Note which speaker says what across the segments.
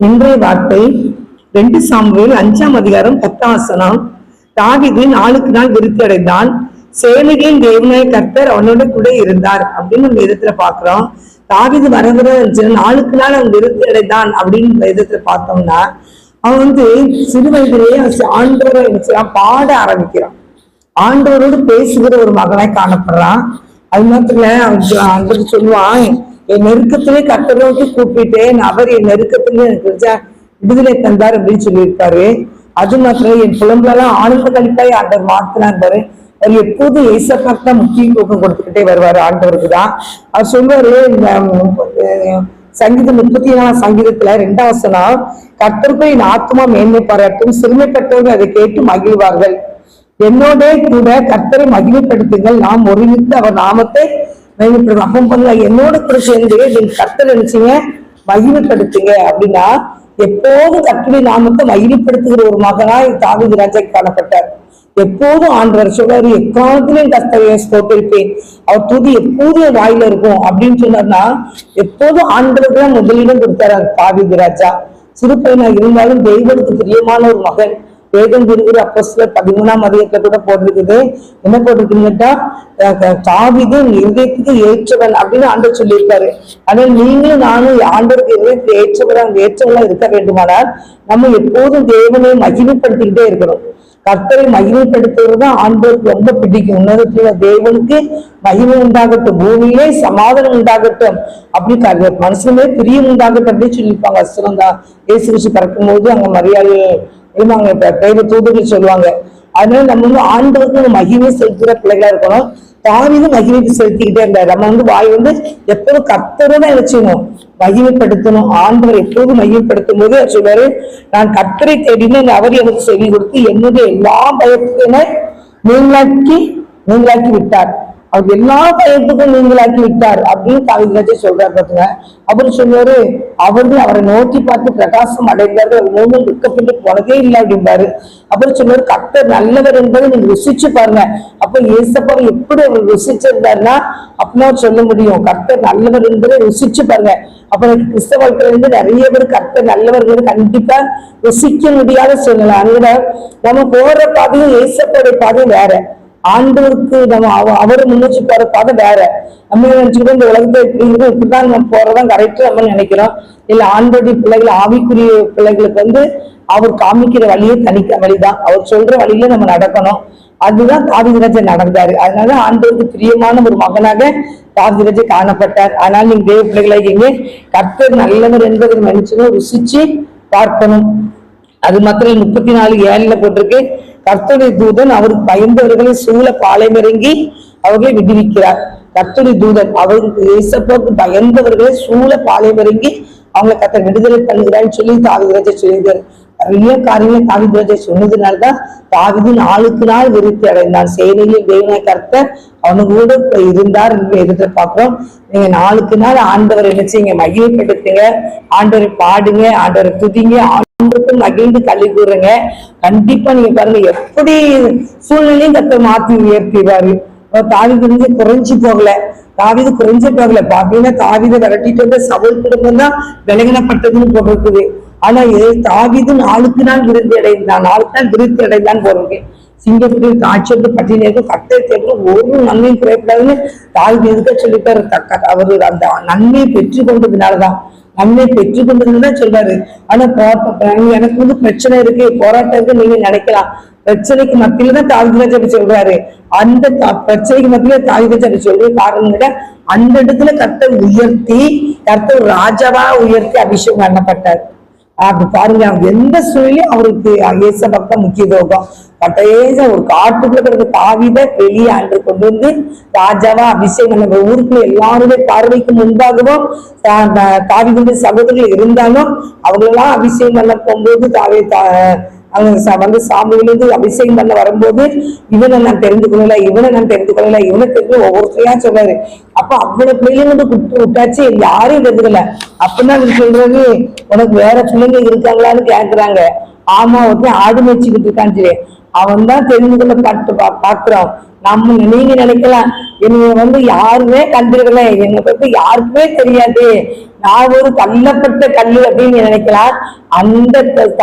Speaker 1: இன்றைய வார்த்தை ரெண்டு சாமுவேல் அஞ்சாம் அதிகாரம் பத்தாசனம் தாவிது நாளுக்கு நாள் விருத்தி அடைந்தான் சேனைகளின் தேவனாய் கர்த்தர் அவனோட கூட இருந்தார் அப்படின்னு நம்ம விதத்துல பாக்குறோம் தாவிது வர வர நாளுக்கு நாள் அவன் விருத்தி அடைந்தான் அப்படின்னு விதத்துல பார்த்தோம்னா அவன் வந்து சிறு வயதிலேயே ஆண்டவரை நினைச்சான் பாட ஆரம்பிக்கிறான். ஆண்டவரோடு பேசுகிற ஒரு மகனாய் காணப்படுறான். அது மாத்திரம் அவன் ஆண்டவர் சொல்லுவான் என் நெருக்கத்திலே கர்த்தரை நோக்கி கூப்பிட்டேன். அவர் என் நெருக்கத்திலே எனக்கு விடுதலை- விடுதலை தந்தார் அப்படின்னு சொல்லியிருக்காரு. அது மாத்திரம் என் புலம்பெல்லாம் ஆனந்த கழிப்பாய் ஆண்டவர் மாத்தினார் பாரு. அவர் எப்போதும் ஏசப்பாக்கு தான் முக்கியத்துவம் கொடுத்துக்கிட்டே வருவாரு. ஆண்டவருக்கு தான். அவர் சொல்வாரு இந்த சங்கீதம் முப்பத்தி ஏழாம் சங்கீதத்துல ரெண்டாவது வசனம் கர்த்தருக்கு என் ஆத்மா மேன்மை பாராட்டும். சிறுமைப்பட்டவர்கள் அதை கேட்டு மகிழ்வார்கள். என்னோட கூட கர்த்தரை மகிமைப்படுத்துங்கள். நாம் ஒருமித்து அவர் நாமத்தை மகிமைப்படுத்தும் அப்போ பண்ணல என்னோட கூட சேர்ந்து நீங்க கர்த்தர் நினைச்சீங்க மகிமைப்படுத்துங்க அப்படின்னா எப்போதும் கர்த்தருடைய நாமத்தை மகிமைப்படுத்துகிற ஒரு மகனாய் தாவிதி ராஜா காணப்பட்டார். எப்போதும் ஆண்டவர் சொல்றாரு எக்காலத்திலையும் கர்த்தரையை போட்டிருப்பேன் அவர் துதி எப்போதும் என் வாயில இருக்கும். அப்படின்னு சொன்னார்னா எப்போதும் ஆண்டவருக்கு தான் முதலிடம் கொடுத்தாரு தாவிதி ராஜா. சிறு பையனா இருந்தாலும் தெய்வத்துக்கு பிரியமான ஒரு மகன். வேதம் குருகுரு அப்போஸ்தலர் பதிமூணாம் அதிகத்துல கூட போட்டிருக்குது. என்ன போட்டிருக்குன்னுட்டா தாவிது இதயத்துக்கு ஏற்றவன் அப்படின்னு ஆண்டர் சொல்லியிருக்காரு. ஆனால் நீங்களும் நானும் ஆண்டருக்கு இதயத்துக்கு ஏற்றவரா ஏற்றவெல்லாம் இருக்க வேண்டுமானால் நம்ம எப்போதும் தேவனை மகிமைப்படுத்திக்கிட்டே இருக்கணும். கர்த்தரை மகிமைப்படுத்துவது தான் ஆண்டவருக்கு ரொம்ப பிடிக்கும். உன்னதத்துல தேவனுக்கு மகிமை உண்டாகட்டும் பூமியிலே சமாதானம் உண்டாகட்டும் அப்படி க- பிரியம் உண்டாகட்டும் அப்படின்னு சொல்லியிருப்பாங்க. அசுரம் தான். ஏசு கிறிஸ்து பிறக்கும் போது அங்க மரியாதை இவங்க பெயர் தூதுகள் சொல்லுவாங்க. அதனால நம்ம வந்து ஆண்டவருக்கு மகிமை செலுத்துகிற பிள்ளைகளா இருக்கணும். தாவிது மகிமை செலுத்திக்கிட்டே இருந்தார். நம்ம வந்து வாய் வந்து எப்போதும் கர்த்தரை தான் நினைச்சணும் மகிமைப்படுத்தணும். ஆண்டவர் எப்போதும் மகிமைப்படுத்தும் போது அவர் சொல்வாரு நான் கத்தரை தேடினேன் அவர் எனக்கு செவி கொடுத்து என்னுடைய எல்லா பயத்துக்குமே நீங்களாக்கி நீங்களாக்கி விட்டார். அவர் எல்லா பயத்துக்கும் நீங்களாக்கி விட்டார் அப்படின்னு தாவிதராஜே சொல்றாரு பாத்துங்க அவர் சொன்னாரு அவர்கள் அவரை நோக்கி பார்த்து பிரகாசம் அடைந்தார்கள். அவர் மூணு துக்கப்பட்டு போனதே இல்லை அப்படிம்பாரு. அப்புறம் சொன்னாரு கத்தர் நல்லவர் என்பதை நீங்க ருசிச்சு பாருங்க. அப்ப ஏசப்பா எப்படி அவர் ருசிச்சிருந்தாருன்னா அப்படின்னா சொல்ல முடியும். கர்த்தர் நல்லவர் என்பதை ருசிச்சு பாருங்க. அப்புறம் கிறிஸ்தவ வாழ்க்கையில இருந்து நிறைய பேர் கர்த்த நல்லவர்கள் கண்டிப்பா ருசிக்க முடியாத சூழ்நிலை. அங்க நம்ம போற பாதையும் ஏசப்பாடைய பாதையும் வேற. ஆண்டவருக்கு நம்ம அவ- அவரை முன்னேற்றி வேற. நம்ம நினைச்சுக்கிட்டு இந்த உலகத்தை இப்படி இப்படிதான் நம்ம போறதான் கரெக்டா நம்ம நினைக்கிறோம். இல்ல ஆண்டோடைய பிள்ளைகள் ஆவிக்குரிய பிள்ளைகளுக்கு வந்து அவர் காமிக்கிற வழியே தனிக்க வழிதான். அவர் சொல்ற வழியில நம்ம நடக்கணும். அதுதான் தாவிதராஜன் நடந்தாரு. அதனால ஆண்டோருக்கு பிரியமான ஒரு மகனாக தாவிதராஜன் காணப்பட்டார். ஆனால் நீங்க தேவ பிள்ளைகளை இங்கே கர்த்தர் நல்லவர் என்பதை மனுஷனும் ருசிச்சு பார்க்கணும். அது மாத்திரம் முப்பத்தி நாலு ஏழுல போட்டிருக்கு. கர்த்தருடைய தூதன் அவருக்கு பயந்தவர்களை சூழ பாலைமிறங்கி அவர்களை விடுவிக்கிறார். கர்த்தருடைய தூதன் அவருக்கு இயேசப்பாவுக்கு பயந்தவர்களை சூழ பாலைமிறங்கி அவங்களை கத்த விடுதலை பண்ணுகிறான்னு சொல்லி தாவிதராஜா சொல்லியிருக்காரு. நிறைய காரியங்களை தாவிதராஜா சொன்னதுனாலதான் தாவிது நாளுக்கு நாள் விருத்தி அடைந்தான். சேனையில் தேவனை கர்த்தர் அவனு கூட இருந்தார் எதிர்த்து பார்க்கிறோம் நீங்க நாளுக்கு நாள் ஆண்டவர் என்ன செய்யுங்க மகிழ்ப்படுத்துங்க ஆண்டவரை பாடுங்க ஆண்டவரை துதிங்க ஆண்டவருக்கு மகிழ்ந்து கல்வி கூறுங்க. கண்டிப்பா நீங்க பாருங்க எப்படி சூழ்நிலையும் கத்த மாத்தி உயர்த்திடுவாரு. தாவி வந்து குறைஞ்சு போகல. தாவிது குறைஞ்சு போகல. பாத்தீங்கன்னா தாவிதை விரட்டிட்டு வந்த சவுல் குடும்பம் தான் விலகினப்பட்டதுன்னு போட்டிருக்குது. ஆனா இது தாவிது நாளுக்கு நாள் விருத்தி அடைந்தான். நாளுக்கு நாள் விருத்தி அடைந்தான் போறவங்க. சிங்கப்பூரில் காட்சியத்து பட்டியலுக்கு கட்டை தேர்வு ஒரு நன்மையும் குறைப்படாதுன்னு தாய் எதுக்க சொல்லிட்டாரு தக்க அவர். அந்த நன்மையை பெற்று கொண்டதுனாலதான் நன்மை பெற்று கொண்டதுன்னு சொல்றாரு. ஆனா போராட்டம் எனக்கு வந்து பிரச்சனை இருக்கு. போராட்டம் இருக்கு. நீங்க நினைக்கலாம். பிரச்சனைக்கு மத்தியில தான் தாவிதராஜ் அப்படி சொல்றாரு. அந்த பிரச்சனைக்கு மத்தியில தாவிதராஜ் அப்படி சொல்ற காரணம் விட அந்த இடத்துல கர்த்தர் உயர்த்தி கர்த்தர் ராஜாவா உயர்த்தி அபிஷேகம் பண்ணப்பட்டார். அப்படி பாருங்க அவங்க எந்த சூழ்நிலையும் அவருக்கு இயேச பக்கம் முக்கியத்துவம் பட்டேச ஒரு காட்டுக்குள்ள இருக்கிற தாவித வெளியே அன்று கொண்டு வந்து ராஜாவா அபிஷேகம் நம்ம ஊருக்குள்ள எல்லாருமே பார்வைக்கு முன்பாகவும் தாவி தா- சகோதரர்கள் இருந்தாலும் அவங்களெல்லாம் அபிஷேகம் பண்ண போகும்போது தாவே தா- அவங்க வந்து சாமியிலிருந்து அபிஷேகம் பண்ண வரும்போது இவனை நான் தெரிந்து கொள்ளல இவனை நான் தெரிந்து கொள்ளல இவனை தெரிஞ்சு ஒவ்வொருத்தரையா சொல்றாரு அப்ப அவ்வளவு பிள்ளைங்க குட்டு விட்டாச்சு யாரையும் தெரிஞ்சுக்கல. அப்படின்னா அவர் சொல்றது உனக்கு வேற பிள்ளைங்க இருக்காங்களான்னு கேக்குறாங்க. ஆமா ஒருத்தன் ஆடு மேய்ச்சிக்கிட்டு இருக்கான்னு சொல்லி. அவன் தான் தெரிந்து கொள்ளப்பட்டு பா- பாக்குறான் நம்ம நீங்க நினைக்கலாம் என்னை வந்து யாருமே கண்டிருக்கல. என்னை பத்தி யாருக்குமே தெரியாது. நான் ஒரு தள்ளப்பட்ட கல் அப்படின்னு நினைக்கலாம். அந்த த-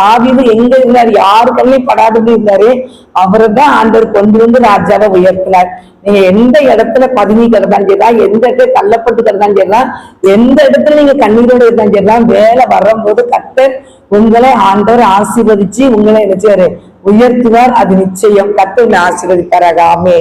Speaker 1: எங்க இருந்தார்? யாரு கல்லையும் படாதபடி இருந்தாரு. அவரை தான் ஆண்டவர் கொண்டு வந்து ராஜாவை உயர்த்தினார். நீங்க எந்த இடத்துல பதுங்கி கிடந்தாலும் சரிதான் எந்த இடத்துல தள்ளப்பட்டு கிடந்தாலும் சரிதான் எந்த இடத்துல நீங்க கண்ணீரோடு இருந்தாலும் சரிதான் வேலை வரும்போது கர்த்தர் உங்களை ஆண்டவர் ஆசீர்வதிச்சு உங்களை நினைச்சாரு உயர்த்துவார் அது நிச்சயம். கத்தை உங்களை ஆசீர்வதிப்பாராக ஆமே